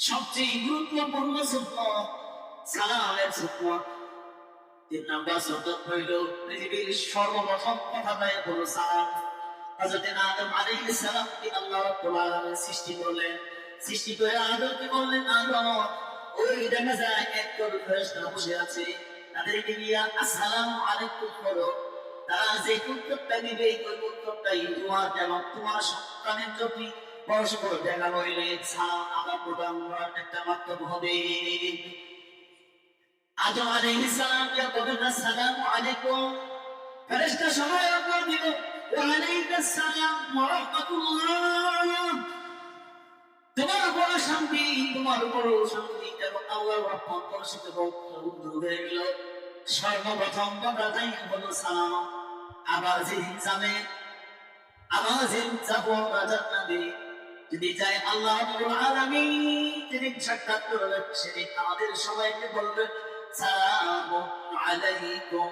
সবচেয়ে গুরুত্বপূর্ণ সুন্নত সালামের তিন নাম্বার হইল, পৃথিবীর সর্বপ্রথম হলো সালাম। আদম আলাইহিস সালামকে আল্লাহ সৃষ্টি করলেন। সৃষ্টি করে আদমকে বললেন আদম ওই দেখা যায় এক ফেরেশতা বসে আছে। তাদেরকে নিয়ে আলাইকুম তারা যে উত্তরটা দিবে, ওই উত্তরটাই তোমার যেন তোমার সন্তানের প্রতি পরস্পর দেখা হইলে সালাম আদান প্রদান করার একটা মাধ্যম হবে। আদম আলাইহিস সালামকে বললেন আসসালামু আলাইকুম, ফেরেশতা সবাই উত্তর দিল আসসালাম ওয়া রাহমাতুল্লাহ। তোমার উপর শান্তি, তোমার উপর শান্তি এবং আল্লাহর রহমত বর্ষিত হোক উদ্ধার হয়ে গেল সর্বপ্রথম কথাটাই হলো সালাম। আবার যেদিন যাবে, আবার যেদিন যাব রাজার নামে যদি চাই আল্লাহ আলামিন যেদিন সাক্ষাৎ করবেন আমাদের সবাইকে সালামু আলাইকুম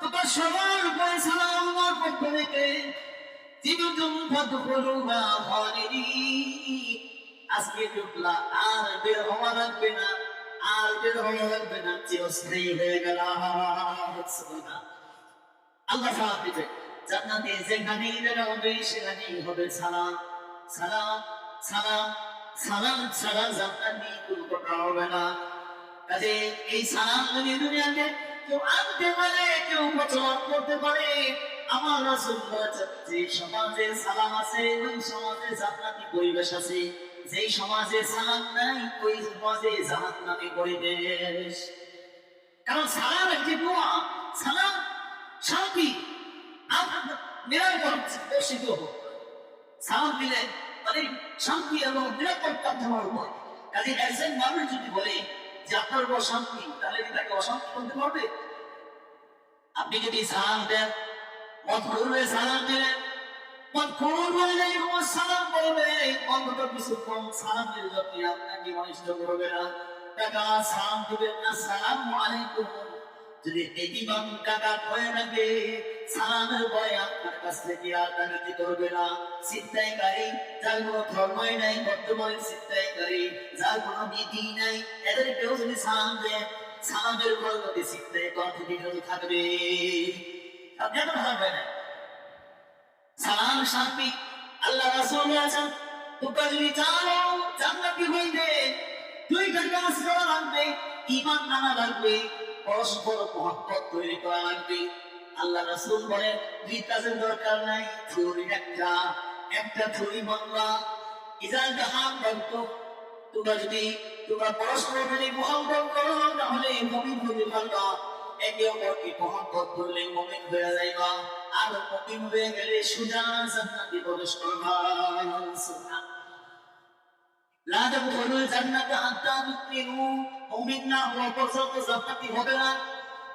তোমার সবার আজকে ঢুকলা আর বের হওয়া লাগবে না। এই কেউ আনতে পারে কেউ করতে পারে আমার যে সমাজে সালাম আছে ওই সমাজে জান্নাতি পরিবেশ আছে যেই সমাজে সালাম নাই, ওই সমাজে জাহান্নামী পরিবেশ কারণ সালাম একটি দোয়া। সালাম শান্তি নিরাপদ সালাম দিলে মানে শান্তি এবং নিরাপত্তা উপর কাজে একজন মানুষ যদি বলে যে আপনার উপর শান্তি, তাহলে কি তাকে অশান্তি করতে পারবে? আপনি যদি সালাম দেন করবে সালাম দিলেন সালাম অন্তত কিছু কম সালামের জন্য আপনাকে অনিষ্ট করবে না? টাকা সালাম দিবেন না। সালাম আলাইকুম। যদি বেদিমান টাকা হয়ে থাকে, সালামের ভয় আপনার কাছ থেকে আর ডাকাতি করবে না। চিন্তাইকারী যার কোনো ধর্মই নাই, বর্তমানে চিন্তাইকারী যার কোনো নীতি নাই, এদেরকেও যদি সালাম দেয় সালামের উপর যদি চিন্তায় কর বিরত থাকবে। আপনি এখন না সালাম শান্তি আল্লাহ রাসূল আছেন তোমরা যদি জানো জান্নাতি হইবে। দুইটা কাজ করা লাগবে, ঈমান আনা লাগবে, পরস্পর মহব্বত তৈরি করা লাগবে। আল্লাহ রাসূল বলে দুই কাজের দরকার নাই, থিওরি একটা একটা থিওরি বাংলা। ইজান জাহান বলত, তোমরা যদি তোমরা পরস্পর যদি মহব্বত করো, তাহলে মুমিন হতে পারবা। একে অপরকে মহব্বত করলে মুমিন হয়ে যাইবা আর মুমিন হয়ে গেলে সুজা জান্নাতে প্রবেশ করবা লা তাদখুলুল জান্নাতা হাত্তা তু'মিনু মুমিন না হওয়া পর্যন্ত জান্নাতি হবে না।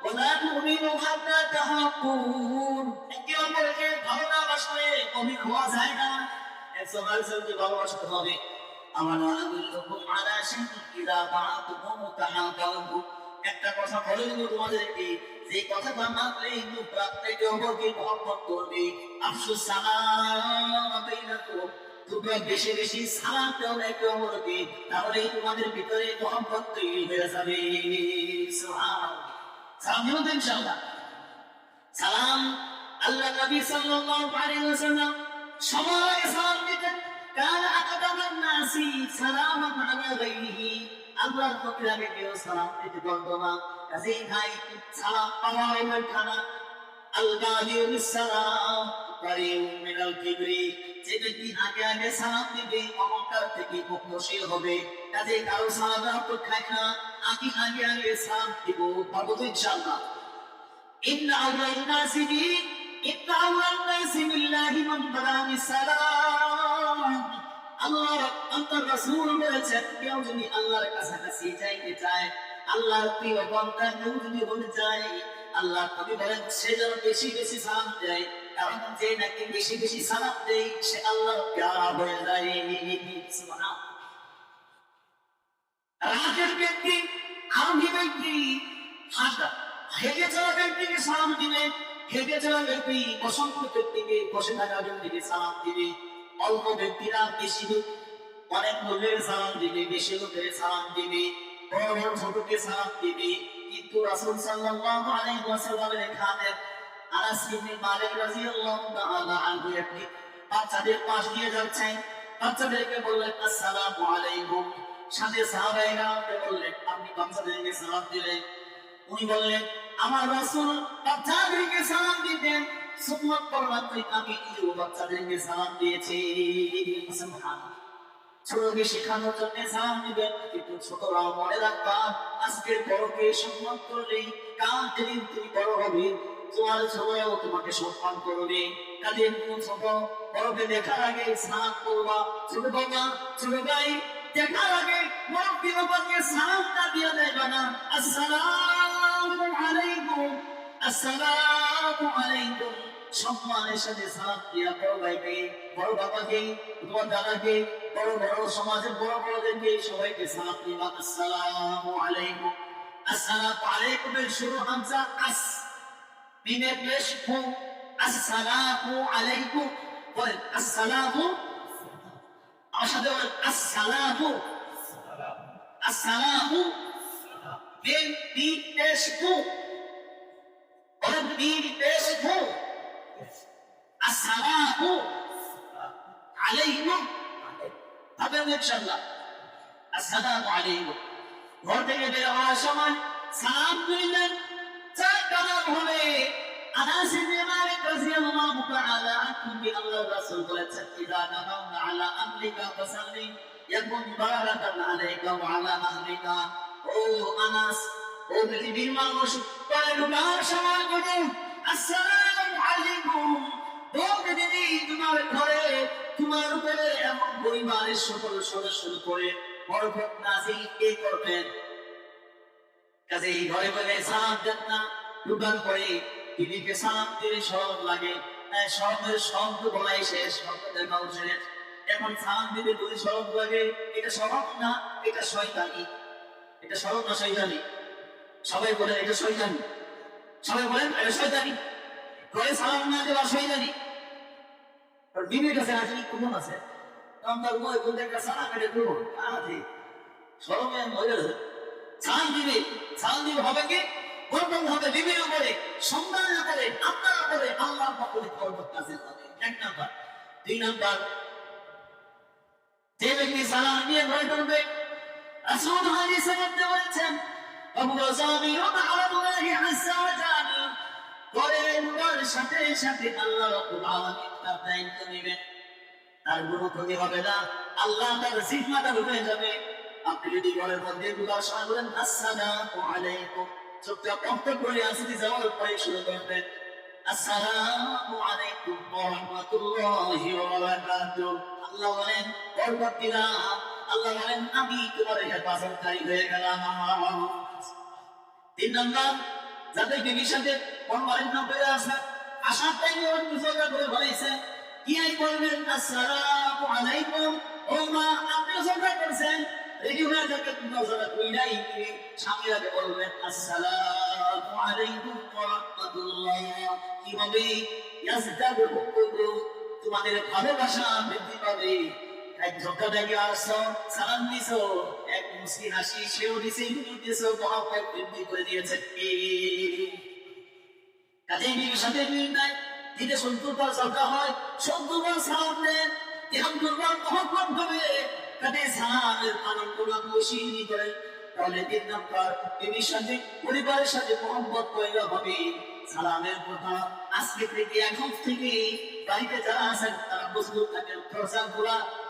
ওয়ালা তু'মিনু হাত্তা তাহাব্বুন একে অপরকে ভালোবাসলে মুমিন হওয়া যায় না। একজন আরেকজনকে ভালোবাসতে হবে। আমার আদুল্লুকুম আলা শাইইন ইযা ফাআতুম তাহাব্বু একটা কথা বলে দেবো তোমাদেরকে, যে কথাটা মানলে লোক রাত্রে অপরকে মহব্বত করবে। আফসোস, সালাম বাইনাকুম তোমরা বেশি বেশি সালাম দাও না একে অপরকে, তাহলে তোমাদের ভিতরে মহব্বত তৈরি হয়ে যাবে। সালাম তো সালাম আল্লাহ নবী সাল্লাল্লাহু আলাইহি ওয়াসাল্লাম। সবাই সালাম দিতেন। কান আকাদামান নাসি সালামান আলা আল্লাহর নবীর আগে কেউ সালাম দিতে পারতো না। কাজেই ভাই, সালাম পাওয়ার এমন খানা আল-গাদিউ বিস-সালাম কারিম মিনাল কিবরি, যে ব্যক্তি আগে আগে সালাম দিবে অহংকার থেকে মুক্তশীল হবে। কাজে কারও সালামের অপেক্ষায় না। আগে আগে আগে সালাম দিব পাবো তো ইনশাআল্লাহ। ইন্না আউলান নাসি বি ইন্না আউলান নাসি বিল্লাহি মান বাদা বিস-সালাম আল্লাহর আল্লাহর রাসূল বলেছেন, কেউ যদি আল্লাহর কাছাকাছি যাইতে চায়, আল্লাহর প্রিয় বান্দা কেউ যদি হতে চায় আল্লাহ কবি বলেন, সে যেন বেশি বেশি সালাম দেয়, কারণ যে নাকি বেশি বেশি সালাম দেয়, সে আল্লাহ প্যারা হয়ে যায়। সুবহানাল্লাহ। ব্যক্তি আরবি ব্যক্তি হাসা হেগে চলা ব্যক্তিকে সালাম দিলে হেঁটে চলা ব্যক্তি বসন্ত ব্যক্তিকে বসে থাকা ব্যক্তিকে সালাম দিবে। অল্প ব্যক্তিরা বেশি অনেক লোকের সালাম দিবে, বেশি লোকের সালাম দিবে। বড় ছোটকে সালাম দিবে। কিন্তু মালিক তাআলা আনহু বাচ্চাদের পাশ দিয়ে যাচ্ছেন। বাচ্চাদেরকে বললেন, আসসালামু আলাইকুম। সাথে বললেন, আপনি বাচ্চাদেরকে সালাম দিলেন? উনি বললেন, আমার রাসূল বাচ্চাদেরকে সালাম দিতেন। সুন্নাত পরমাত্রই আমি নিজেও বাচ্চাদেরকে সালাম দিয়েছি ছোটকে শেখানোর জন্য সালাম দিবেন কিন্তু ছোটরা মনে রাখবা আজকের বড়কে সম্মান করলেই কাল যেদিন তুমি বড় হবে তোমার ছোটরাও তোমাকে সম্মান করবে কোন ছোট বড়কে দেখার আগে সালাম করবা ছোট বাবা ছোট ভাই দেখার আগে বড় বাবাকে সালামটা দিয়ে দেবা না আসসালামু আলাইকুম আসসালামু আলাইকুম সম্মানের সাথে সালাম দিয়া বড় ভাইকে বড় বাবাকে, তোমার দাদাকে, বড় বড় সমাজের বড় বড়দেরকে সবাইকে সালাম দিবা আসসালামু আলাইকুম। আসসালামু আলাইকুম শুরু হামজা। আস ফু আলাইকুম। পেশ ফু ফু আসসালামু আলাইকুম হবে ইনশাআল্লাহ আসসালামু আলাইকুম ঘর থেকে বের হওয়ার সময় সালাম দিলেন চার কালাম হবে আনাস ইবনে মালিক রাদিয়াল্লাহু তাআলা আনহু বি আল্লাহ রাসূল বলেছেন ইদা নামাউনা আলা আমলিকা ফাসাল্লি ইয়াকুন বারাকাতান আলাইকা ওয়া আলা আহলিকা ও আনাস ও পৃথিবীর মানুষ পরে ঢুকার সময় বলুন আসসালামু আলাইকুম বলতে দিদি তোমার ঘরে, তোমার উপরে এমন পরিবারের সকল সদস্যের উপরে বরকত নাজিল কে করবেন? কাজে এই ঘরে বলে, সালাম দেন না। ঢুকার পরে দিদিকে সালাম দিলে সব লাগে। তাই শব্দ বলাই শেষ শব্দ দেখাও শেষ এখন সালাম দিতে যদি সরব লাগে। এটা স্বভাব না, এটা শয়তানি। এটা সরব না, শয়তানি। সবাই বলে, এটা শয়তানি। সবাই বলেন, এটা শয়তানি। ঘরে সালাম না দেওয়া শয়তানি আর বিবির কাছে আছে কোন আছে। আমার বই বলতে একটা সালাম, এটা দেবো আছে সরমে হয়ে গেছে দিবে সালাম দিবে হবে কি? প্রথম হবে বিবির উপরে সন্তান উপরে আপনার উপরে আল্লাহ উপরে কাছে হবে এক নাম্বার। দুই নাম্বার, যে ব্যক্তি সালাম দিয়ে ঘরে ঢুকবে রাসূল হাদিস বলেছেন আবু রাজামি রাহমাতুল্লাহি আযজা ঘরে সাথে সাথে আল্লাহ আল্লাহ তার করে আসতে যাওয়ার পরে শুরু করবেন। আসসালামু আলাইকুম ওয়া রাহমাতুল্লাহি ওয়া বারাকাতুহু। আল্লাহ বলেন, বরকত আল্লাহ বলেন, আমি তোমার হেফাজতকারী হয়ে গেলাম। তিন নম্বর যাদেরকে নিঃসাথে পরমারের নাম পেয়ে আসে আসার টাইমে ওর মুসলমান করে বলেছে, কি আই বলবেন আসসালামু আলাইকুম। ও মা, আপনি সরকার করছেন রেডি হয়ে যাকে তুমি সরকার কইরাই স্বামীরাকে বলবেন, আসসালামু আলাইকুম ওয়া রাহমাতুল্লাহ। কীভাবে? ইয়াজদাবু তোমাদের ভালোবাসা বৃদ্ধি পাবে। এক সালাম দিছো। এক হাসি সেও দিছে বৃদ্ধি করে দিয়েছে। সাথে নাই, দিনে সরকার হয় সালাম মহব্বত হবে কাজে পালন করা করে। তাহলে বিবির সাথে, পরিবারের সাথে মহব্বত পয়দা হবে সালামের কথা আজকে থেকে, এখন থেকে, বাড়িতে যারা আছেন, তারা মজবুত থাকেন, দরজা খোলা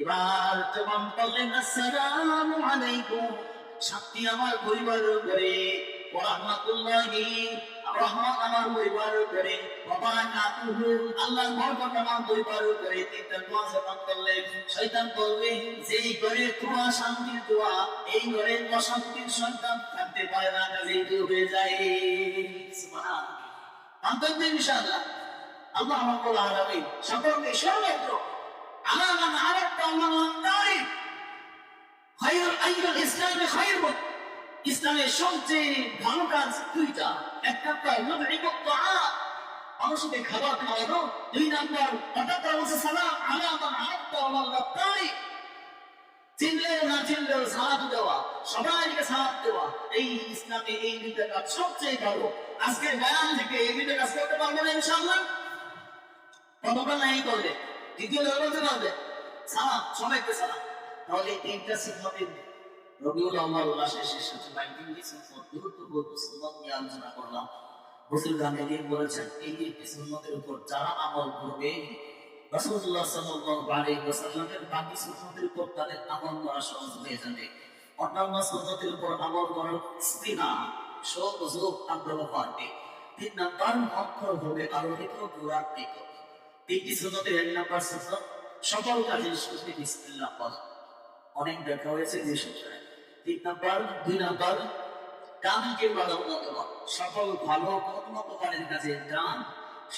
এবার তোমার বললেন আসসালামু আলাইকুম। শান্তি আমার পরিবারের উপরে ওয়া রাহমাতুল্লাহি রহমান আমার পরিবার করে বাবা না তুহু আল্লাহ বরকত আমার পরিবার করে তিনটা দোয়া জবান করলে শয়তান বলবে যে এই ঘরে দোয়া শান্তির দোয়া এই ঘরে অশান্তির সন্তান থাকতে পারে না কাজে হয়ে যায়। সুবহানাল্লাহ। আন্তরিক ইনশাআল্লাহ, আল্লাহ রাব্বুল আলামিন সকলকে সর্বত্র ইসলামের সবচেয়ে ভালো কাজ দুইটা। খাবার খাওয়ানো হঠাৎ বলছে সালাম। চিনলেও না চিনলেও সালাদ দেওয়া। সবাইকে সালাদ দেওয়া। এই ইসলামে এই দুইটা কাজ সবচেয়ে ভালো। আজকে বয়ান থেকে এই দুইটা কাজ করতে পারব না ইনশাআল্লাহ। কতক্ষণ নাই করবে দ্বিতীয় লেভেল বলতে পারবে সালাম সবাইকে সালাম। তাহলে এই তিনটা সিদ্ধান্তের রবিউল আল্লাহ মাসের শেষ হচ্ছে বাইশ সুন্নত গুরুত্বপূর্ণ সুন্নত নিয়ে আলোচনা করলাম। রসুল গান্ধী বলেছেন, এই তিনটি সুন্নতের উপর যারা আমল করবে, রাসূলুল্লাহ সাল্লাল্লাহু আলাইহি ওয়াসাল্লামের বাকি সুন্নতের উপর তাদের আমল করা সহজ হয়ে যাবে। অন্যান্য সুন্নতের উপর আমল করার স্তিনা যোগ আগ্রহ পাবে তিন নাম্বার, অক্ষর হবে আলোকিত দুরাত্মিক তিনটি সুন্নতের এক নাম্বার সুন্নত, সকল কাজের শুরুতে বিসমিল্লাহ বলা অনেক দেখা হয়েছে যে সংসারে তিন নাম্বার, দুই নাম্বার কানকে বাধা সকল ভালো কর্মকারের কাজে ডান,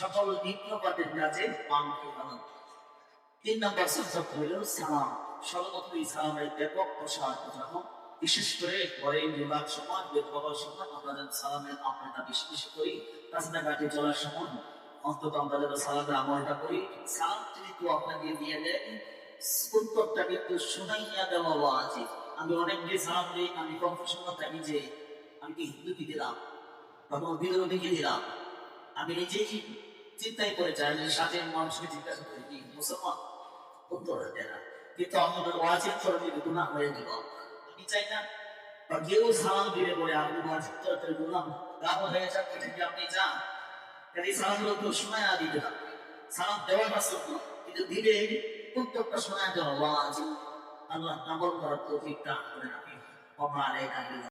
সকল নিত্যপাতের কাজে পানকে বাধা তিন নম্বর সুযোগ হইল সালাম। সর্বত্রই সালামের ব্যাপক প্রসার যখন বিশেষ করে পরে বিভাগ সমাজ, বেদবাবা সমাজ আমরা সালামের আমরা বেশি বেশি করি রাস্তাঘাটে চলার সময় অন্তত আমরা যেন সালামের আমলটা করি। সালাম কিন্তু আপনাকে দিয়ে দেয় উত্তরটা কিন্তু শোনাইয়া দেওয়া আছে আমি অনেক দিয়ে সালাম দিই, আমি কনফিউশন থাকি যে আমি কি হিন্দু কি দিলাম? বা কোনো বিরোধী দিলাম আমি নিজেই চিন্তাই করে চাই যে সাথে মানুষকে জিজ্ঞাসা করি, কি, মুসলমান? উত্তর দেয় না। কিন্তু আমাদের ওয়াজিব দিলে গুণা হয়ে গেল। আমি চাই না বা কেউ সালাম দিলে বলে আপনি ওয়াজিব করে গুণা লাভ হয়ে যাক, এটা আপনি চান? কাজে সালামগুলো তো শোনায় দিতে হবে। সালাম দেওয়ার পাশে কিন্তু দিলে প্রত্যেকটা শোনায় দেওয়া আল্লাহ নামল করার তৌফিক দান করে রাখি ওমা আলাইকা ইল্লা